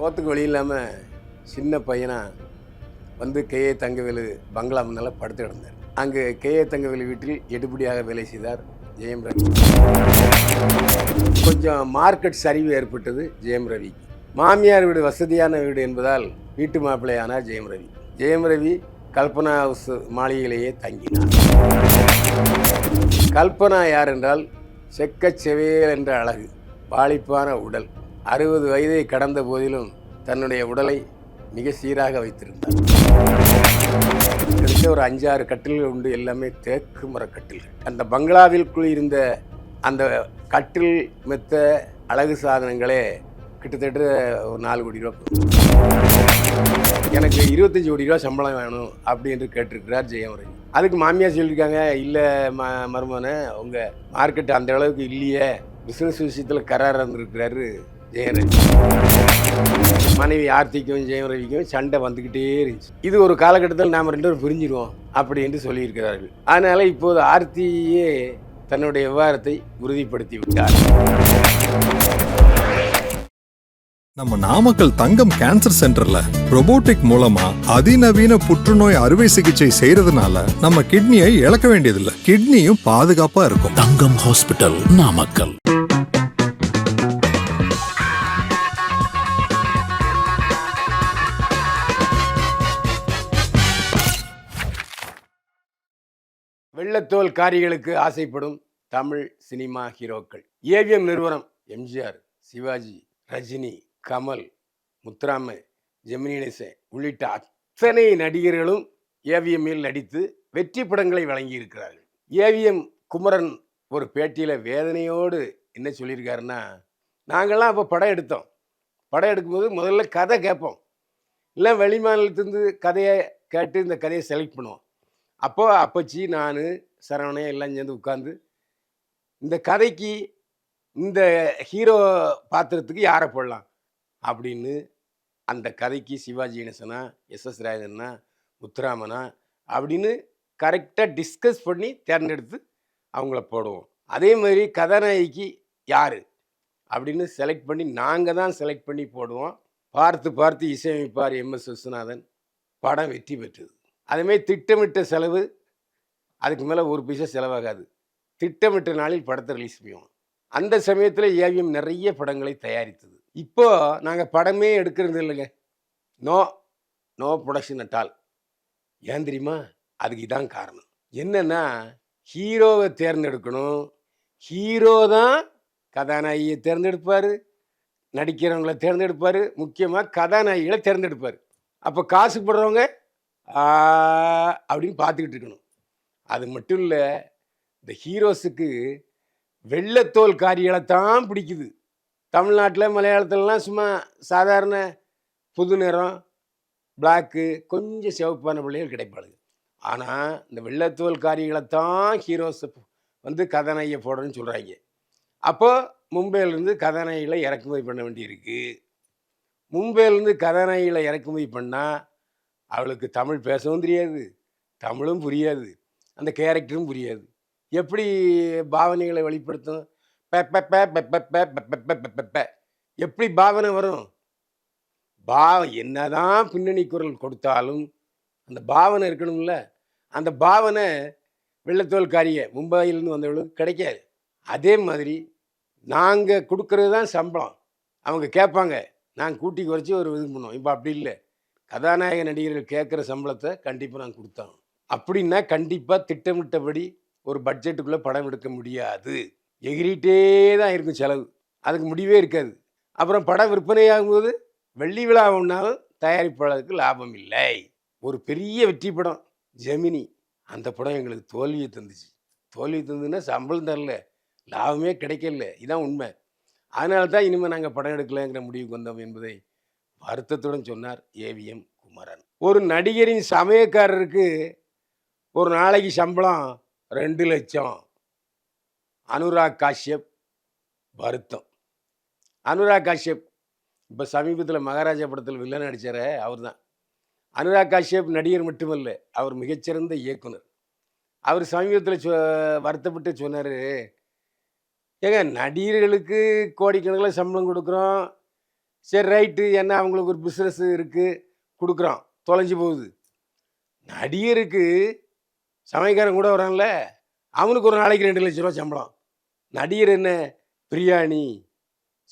சோத்துக்கு வழி இல்லாமல் சின்ன பையனாக வந்து கேஏ தங்கவேலு பங்களா முன்னால் படுத்து கிடந்தார். அங்கு கேஏ தங்கவேலு வீட்டில் எடுபடியாக வேலை செய்தார் ஜெயம் ரவி. கொஞ்சம் மார்க்கெட் சரிவு ஏற்பட்டது ஜெயம் ரவிக்கு மாமியார் வீடு வசதியான வீடு என்பதால் வீட்டு மாப்பிள்ளையானார் ஜெயம் ரவி. ஜெயம் ரவி கல்பனா ஹவுஸ் மாளிகையிலேயே தங்கினார். கல்பனா யார் என்றால் செக்கச் செவேல் என்ற அழகு வாலிப்பான உடல். அறுபது வயதை கடந்த போதிலும் தன்னுடைய உடலை மிக சீராக வைத்திருந்தார். கிட்டத்தட்ட ஒரு அஞ்சாறு கட்டில்கள் உண்டு எல்லாமே தேக்கு மரக் கட்டில்கள். அந்த பங்களாவிற்குள் இருந்த அந்த கட்டில் மெத்த அழகு சாதனங்களே கிட்டத்தட்ட ஒரு நாலு கோடி ரூபா எனக்கு இருபத்தஞ்சி கோடி ரூபா சம்பளம் வேணும் அப்படி என்று கேட்டிருக்கிறார் ஜெயம் அதுக்கு மாமியார் சொல்லியிருக்காங்க இல்லை ம மருமனை உங்கள் மார்க்கெட் அந்த அளவுக்கு இல்லையே. பிஸ்னஸ் விஷயத்தில் கராராக இருந்திருக்கிறாரு. ஜெயம் ரவி மனைவி ஆர்த்திக்கும் ஜெயம் ரவிக்கும் சண்டை வந்துக்கிட்டே இருந்துச்சு. இது ஒரு காலகட்டத்தில் நாம் ரெண்டு பேரும் பிரிஞ்சிருவோம் அப்படி என்று சொல்லியிருக்கிறார்கள். அதனால் இப்போது ஆர்த்தியே தன்னுடைய விவகாரத்தை உறுதிப்படுத்தி விட்டார். நம்ம நாமக்கல் தங்கம் கேன்சர் சென்டர்ல robotic மூலமா அதிநவீன புற்றுநோய் அறுவை சிகிச்சை செய்யறதுனால நம்ம கிட்னியை இழக்க வேண்டியதில்லை. கிட்னியும் பாதுகாப்பா இருக்கும். தங்கம் ஹாஸ்பிட்டல் நாமக்கல். வெள்ளத்தோல் காரிகளுக்கு ஆசைப்படும் தமிழ் சினிமா ஹீரோக்கள். ஏவிஎம் நிறுவனம் எம்ஜிஆர் சிவாஜி ரஜினி கமல் முத்துராம ஜெமினிசன் உள்ளிட்ட அத்தனை நடிகர்களும் ஏவிஎம்மில் நடித்து வெற்றி படங்களை வழங்கியிருக்கிறார்கள். ஏவிஎம் குமரன் ஒரு பேட்டியில் வேதனையோடு என்ன சொல்லியிருக்காருன்னா நாங்கள்லாம் அப்போ படம் எடுத்தோம். படம் எடுக்கும்போது முதல்ல கதை கேட்போம். இல்லை வெளிமாநிலத்திலிருந்து கதையை கேட்டு இந்த கதையை செலக்ட் பண்ணுவோம். அப்போ அப்பச்சி நான் சரவணன் எல்லாம் சேர்ந்து உட்காந்து இந்த கதைக்கு இந்த ஹீரோ பாத்திரத்துக்கு யாரை போடலாம்? அப்படின்னு அந்த கதைக்கு சிவாஜி கணேசனா எஸ் எஸ் ராஜனா முத்துராமனா அப்படின்னு கரெக்டாக டிஸ்கஸ் பண்ணி தேர்ந்தெடுத்து அவங்கள போடுவோம். அதே மாதிரி கதாநாயகிக்கு யார்? அப்படின்னு செலக்ட் பண்ணி நாங்கள் தான் செலக்ட் பண்ணி போடுவோம். பார்த்து பார்த்து இசையமைப்பார் எம்எஸ் விஸ்வநாதன். படம் வெற்றி பெற்றது. அதேமாதிரி திட்டமிட்ட செலவு அதுக்கு மேலே ஒரு பைசா செலவாகாது. திட்டமிட்ட நாளில் படத்தை ரிலீஸ் பண்ணுவோம் அந்த சமயத்தில் ஏவிஎம் நிறைய படங்களை தயாரித்தது. இப்போ நாங்கள் படமே எடுக்கிறது இல்லைங்க. No no production at all ஏன் தெரியுமா? அதுக்கு இதான் காரணம். என்னென்னா ஹீரோவை தேர்ந்தெடுக்கணும். ஹீரோ தான் கதாநாயகியை தேர்ந்தெடுப்பார். நடிக்கிறவங்கள தேர்ந்தெடுப்பார். முக்கியமாக கதாநாயகிகளை தேர்ந்தெடுப்பார். அப்போ காசு போடுறவங்க அப்படின்னு பார்த்துக்கிட்டு இருக்கணும். அது மட்டும் இல்லை இந்த ஹீரோஸுக்கு வெள்ளத்தோல் காரிகளை தான் பிடிக்குது. தமிழ்நாட்டில் மலையாளத்துலலாம் சும்மா சாதாரண புது நிறம் பிளாக்கு கொஞ்சம் சிவப்பான பிள்ளைகள் கிடைப்பாளுங்க. ஆனால் இந்த வெள்ளத்தோல் காரிகளை தான் ஹீரோஸ் வந்து கதாநாயகியை போடணும்னு சொல்கிறாங்க அப்போது மும்பையிலேருந்து கதாநாயகிகளை இறக்குமதி பண்ண வேண்டியிருக்கு. மும்பையிலேருந்து கதாநாயகிகளை இறக்குமதி பண்ணால் அவளுக்கு தமிழ் பேசவும் தெரியாது தமிழும் புரியாது. அந்த கேரக்டரும் புரியாது எப்படி பாவனைகளை வெளிப்படுத்தும் எப்படி பாவனை வரும் பா என்னதான் பின்னணி குரல் கொடுத்தாலும் அந்த பாவனை இருக்கணும்ல அந்த பாவனை வெள்ளத்தோல் காரிய மும்பாயிலிருந்து வந்தவளுக்கு கிடைக்காது அதே மாதிரி நாங்கள் கொடுக்கறது தான் சம்பளம் அவங்க கேட்பாங்க நாங்கள் கூட்டி குறைச்சி ஒரு இது பண்ணுவோம் இப்போ அப்படி இல்லை கதாநாயக நடிகர்கள் கேட்குற சம்பளத்தை கண்டிப்பாக நாங்கள் கொடுத்தோம் அப்படின்னா கண்டிப்பாக திட்டமிட்டபடி ஒரு பட்ஜெட்டுக்குள்ளே படம் எடுக்க முடியாது. எகிரிட்டே தான் இருக்கும் செலவு. அதுக்கு முடிவே இருக்காது. அப்புறம் படம் விற்பனையாகும்போது வெள்ளி விழா ஒன்றால் தயாரிப்பாளருக்கு லாபம் இல்லை. ஒரு பெரிய வெற்றி படம் ஜெமினி. அந்த படம் எங்களுக்கு தோல்வியை தந்துச்சு. தோல்வி தந்துன்னா சம்பளம் தரல. லாபமே கிடைக்கல. இதான் உண்மை. அதனால தான் இனிமேல் நாங்கள் படம் எடுக்கலைங்கிற முடிவுக்கு வந்தோம் என்பதை வருத்தத்துடன் சொன்னார் ஏவிஎம் குமரன். ஒரு நடிகரின் சமயக்காரருக்கு ஒரு நாளைக்கு சம்பளம் ரெண்டு லட்சம். அனுராக் காஷ்யப் வருத்தம். அனுராக் காஷ்யப் இப்போ சமீபத்தில் மகாராஜா படத்தில் வில்லன் நடித்தார் அவர் தான் அனுராக் காஷ்யப் நடிகர் மட்டுமல்ல அவர் மிகச்சிறந்த இயக்குனர். அவர் சமீபத்தில் சொ வருத்தப்பட்டு சொன்னார் ஏங்க நடிகர்களுக்கு கோடிக்கணக்கில் சம்பளம் கொடுக்குறோம். சரி ரைட்டு என்ன அவங்களுக்கு ஒரு பிஸ்னஸ் இருக்குது கொடுக்குறோம். தொலைஞ்சு போகுது. நடிகருக்கு சமயக்காரன் கூட வரான்ல அவனுக்கு ஒரு நாளைக்கு ரெண்டு லட்ச ரூபா சம்பளம். நடிகர் என்ன? பிரியாணி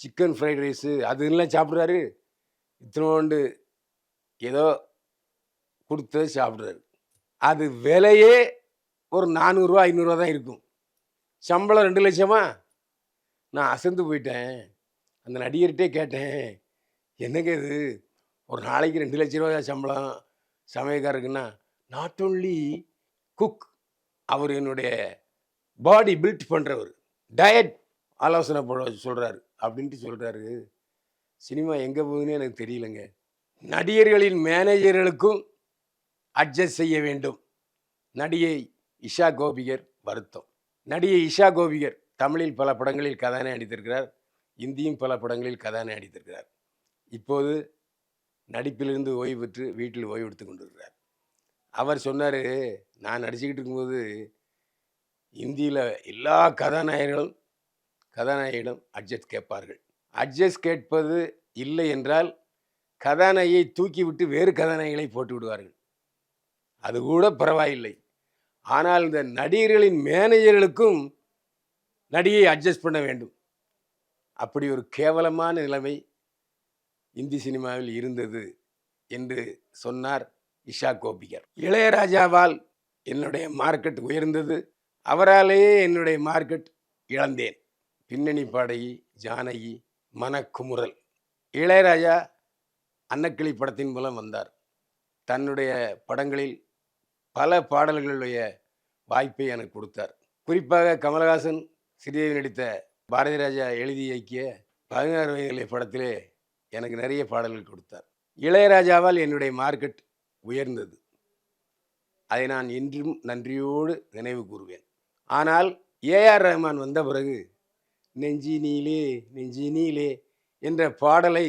சிக்கன் ஃப்ரைட் ரைஸு அதுலாம் சாப்பிட்றாரு. இத்தனோண்டு ஏதோ கொடுத்து சாப்பிட்றாரு. அது விலையே ஒரு நானூறுரூவா ஐநூறுரூவா தான் இருக்கும். சம்பளம் ரெண்டு லட்சமா? நான் அசந்து போயிட்டேன். அந்த நடிகர்கிட்டே கேட்டேன் என்னங்க இது? ஒரு நாளைக்கு ரெண்டு லட்ச ரூபா சம்பளம் சமயக்காரருக்குன்னா நாட் ஓன்லி குக் அவர் என்னுடைய பாடி பில்ட் பண்ணுறவர் டயட் ஆலோசனை போட சொல்கிறாரு அப்படின்ட்டு சொல்கிறாரு சினிமா எங்கே போகுதுன்னு எனக்கு தெரியலங்க. நடிகர்களின் மேனேஜர்களுக்கும் அட்ஜஸ்ட் செய்ய வேண்டும். நடிகை இஷா கோபிகர் வருத்தம். நடிகை இஷா கோபிகர் தமிழில் பல படங்களில் கதாநாயகி நடித்திருக்கிறார். இந்தியும் பல படங்களில் கதாநாயகி நடித்திருக்கிறார். இப்போது நடிப்பிலிருந்து ஓய்வு பெற்று வீட்டில் ஓய்வு எடுத்து கொண்டிருக்கிறார். அவர் சொன்னார் நான் நடிச்சுக்கிட்டு இருக்கும்போது இந்தியில் எல்லா கதாநாயகர்களும் கதாநாயகிடம் அட்ஜஸ்ட் கேட்பார்கள். அட்ஜஸ்ட் கேட்பது இல்லை என்றால் கதாநாயகியை தூக்கிவிட்டு வேறு கதாநாயகிகளை போட்டு விடுவார்கள். அது கூட பரவாயில்லை. ஆனால் இந்த நடிகர்களின் மேனேஜர்களுக்கும் நடிகை அட்ஜஸ்ட் பண்ண வேண்டும். அப்படி ஒரு கேவலமான நிலைமை இந்தி சினிமாவில் இருந்தது என்று சொன்னார் இஷா கோபிகர். இளையராஜாவால் என்னுடைய மார்க்கெட் உயர்ந்தது. அவராலேயே என்னுடைய மார்க்கெட் இழந்தேன். பின்னணி பாடகி ஜானகி மனக்குமுறல். இளையராஜா அன்னக்கிளி படத்தின் மூலம் வந்தார். தன்னுடைய படங்களில் பல பாடல்களுடைய வாய்ப்பை எனக்கு கொடுத்தார். குறிப்பாக கமலஹாசன் ஸ்ரீதேவி நடித்த பாரதி ராஜா எழுதி இயக்கிய பதினாறு வயதிலே படத்திலே எனக்கு நிறைய பாடல்கள் கொடுத்தார். இளையராஜாவால் என்னுடைய மார்க்கெட் உயர்ந்தது. அதை நான் இன்றும் நன்றியோடு நினைவு கூறுவேன். ஆனால் ஏஆர் ரஹ்மான் வந்த பிறகு நெஞ்சி நெஞ்சினிலே நெஞ்சினிலே என்ற பாடலை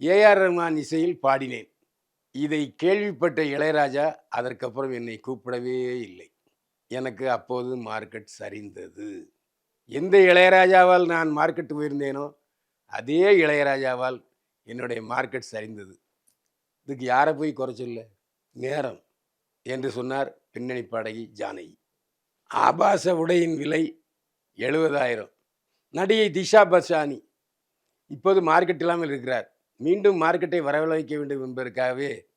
ஏஆர் ரஹ்மான் இசையில் பாடினேன். இதை கேள்விப்பட்ட இளையராஜா அதற்கப்புறம் என்னை கூப்பிடவே இல்லை. எனக்கு அப்போது மார்க்கெட் சரிந்தது. எந்த இளையராஜாவால் நான் மார்க்கெட் உயர்ந்தேனோ அதே இளையராஜாவால் என்னுடைய மார்க்கெட் சரிந்தது. இதுக்கு யாரை போய் குறை சொல்ல? நேரம். என்று சொன்னார் பின்னணி பாடகி ஜானகி. ஆபாச உடையின் விலை எழுபதாயிரம். நடிகை திஷா பசானி இப்போது மார்க்கெட் இல்லாமல் இருக்கிறார். மீண்டும் மார்க்கெட்டை வரவழைக்க வேண்டும் என்பதற்காகவே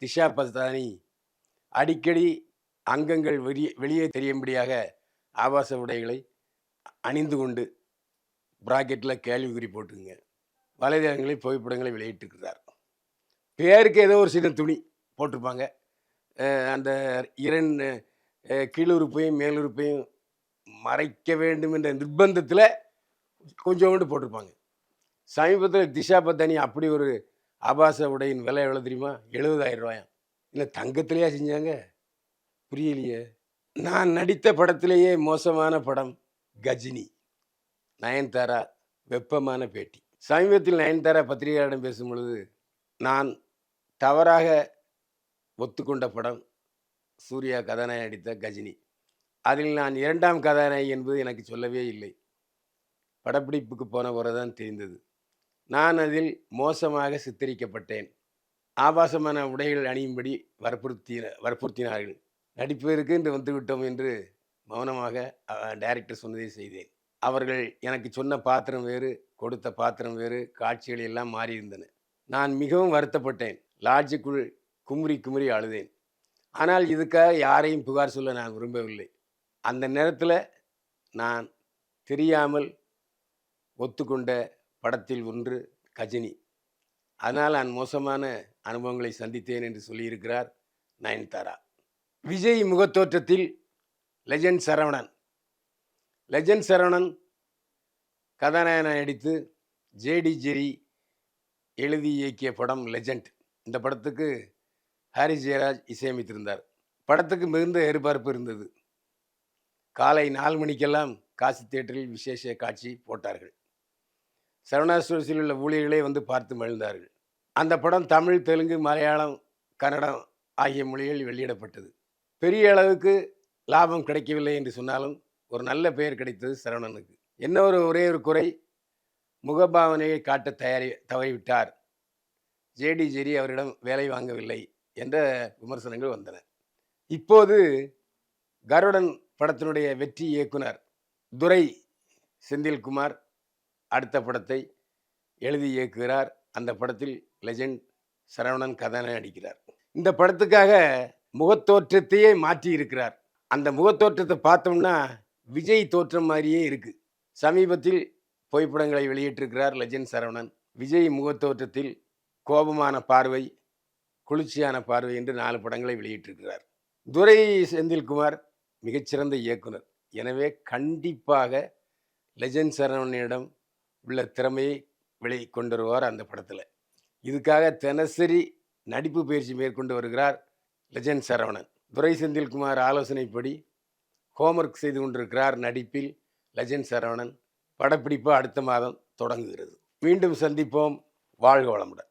திஷா பசானி அடிக்கடி அங்கங்கள் வெளியே வெளியே தெரியும்படியாக ஆபாச உடைகளை அணிந்து கொண்டு ப்ராக்கெட்டில் கேள்விக்குறி போட்டுங்க. வலைதளங்களில் புகைப்படங்களை வெளியிட்டிருக்கிறார். பேருக்கு ஏதோ ஒரு சின்ன துணி போட்டிருப்பாங்க. அந்த இரண்டு கீழுறுப்பையும் மேலுறுப்பையும் மறைக்க வேண்டும் என்ற நிர்பந்தத்தில் கொஞ்சோண்டு போட்டிருப்பாங்க. சமீபத்தில் திஷா பத்தானி அப்படி ஒரு ஆபாச உடையின் விலை எவ்வளோ தெரியுமா? எழுபதாயிரம் ரூபாயாம். இல்லை தங்கத்திலேயே செஞ்சாங்க? புரியலையே. நான் நடித்த படத்திலேயே மோசமான படம் கஜினி. நயன்தாரா வெப்பமான பேட்டி. சமீபத்தில் நயன்தாரா பத்திரிகையாளரிடம் பேசும் பொழுது நான் தவறாக ஒத்துக்கொண்ட படம் சூர்யா கதாநாயகி நடித்த கஜினி. அதில் நான் இரண்டாம் கதாநாயகி என்பது எனக்கு சொல்லவே இல்லை. படப்பிடிப்புக்கு போன தான் தெரிந்தது. நான் அதில் மோசமாக சித்தரிக்கப்பட்டேன். ஆபாசமான உடைகள் அணியும்படி வற்புறுத்தின வற்புறுத்தினார்கள். நடிப்பதற்கு என்று வந்துவிட்டோம் என்று மௌனமாக டைரக்டர் சொன்னதை செய்தேன். அவர்கள் எனக்கு சொன்ன பாத்திரம் வேறு கொடுத்த பாத்திரம் வேறு காட்சிகள் எல்லாம் மாறியிருந்தன. நான் மிகவும் வருத்தப்பட்டேன். லாட்ஜுக்குள் குமுறி குமுறி அழுதேன். ஆனால் இதுக்காக யாரையும் புகார் சொல்ல நான் விரும்பவில்லை. அந்த நேரத்தில் நான் தெரியாமல் ஒத்துக்கொண்ட படத்தில் ஒன்று கஜினி. அதனால் நான் மோசமான அனுபவங்களை சந்தித்தேன் என்று சொல்லியிருக்கிறார் நயன்தாரா. விஜய் முகத்தோற்றத்தில் லெஜண்ட் சரவணன். லெஜண்ட் சரவணன் கதாநாயகனை நடித்து ஜேடி ஜெரி எழுதி இயக்கிய படம் லெஜண்ட். இந்த படத்துக்கு ஹாரி ஜெயராஜ் இசையமைத்திருந்தார். படத்துக்கு மிகுந்த எதிர்பார்ப்பு இருந்தது. காலை நாலு மணிக்கெல்லாம் காசி தியேட்டரில் விசேஷ காட்சி போட்டார்கள். சரவணா ஸ்டோர்ஸில் உள்ள ஊழியர்களே வந்து பார்த்து மகிழ்ந்தார்கள். அந்த படம் தமிழ் தெலுங்கு மலையாளம் கன்னடம் ஆகிய மொழிகள் வெளியிடப்பட்டது. பெரிய அளவுக்கு லாபம் கிடைக்கவில்லை என்று சொன்னாலும் ஒரு நல்ல பெயர் கிடைத்தது சரவணனுக்கு. என்ன ஒரு ஒரே ஒரு குறை? முகபாவனையை காட்ட தயாரி தவறிவிட்டார். ஜேடி ஜெரி அவரிடம் வேலை வாங்கவில்லை என்ற விமர்சனங்கள் வந்தன. இப்போது கருடன் படத்தினுடைய வெற்றி இயக்குனர் துரை செந்தில்குமார் அடுத்த படத்தை எழுதி இயக்குகிறார். அந்த படத்தில் லெஜெண்ட் சரவணன் கதாநாயகன் நடிக்கிறார். இந்த படத்துக்காக முகத்தோற்றத்தையே மாற்றி இருக்கிறார். அந்த முகத்தோற்றத்தை பார்த்தோம்னா விஜய் தோற்றம் மாதிரியே இருக்கு. சமீபத்தில் புகைப்படங்களை வெளியிட்டிருக்கிறார் லெஜெண்ட் சரவணன். விஜய் முகத்தோற்றத்தில் கோபமான பார்வை குளிர்ச்சியான பார்வை என்று நாலு படங்களை வெளியிட்டிருக்கிறார். துரை செந்தில்குமார் மிகச்சிறந்த இயக்குனர். எனவே கண்டிப்பாக லெஜண்ட் சரவணனிடம் உள்ள திறமையை வெளி கொண்டு வருவார் அந்த படத்தில். இதுக்காக தினசரி நடிப்பு பயிற்சி மேற்கொண்டு வருகிறார் லெஜண்ட் சரவணன். துரை செந்தில்குமார் ஆலோசனைப்படி ஹோம்ஒர்க் செய்து கொண்டிருக்கிறார் நடிப்பில் லெஜண்ட் சரவணன். படப்பிடிப்பு அடுத்த மாதம் தொடங்குகிறது. மீண்டும் சந்திப்போம். வாழ்க வளமுடன்.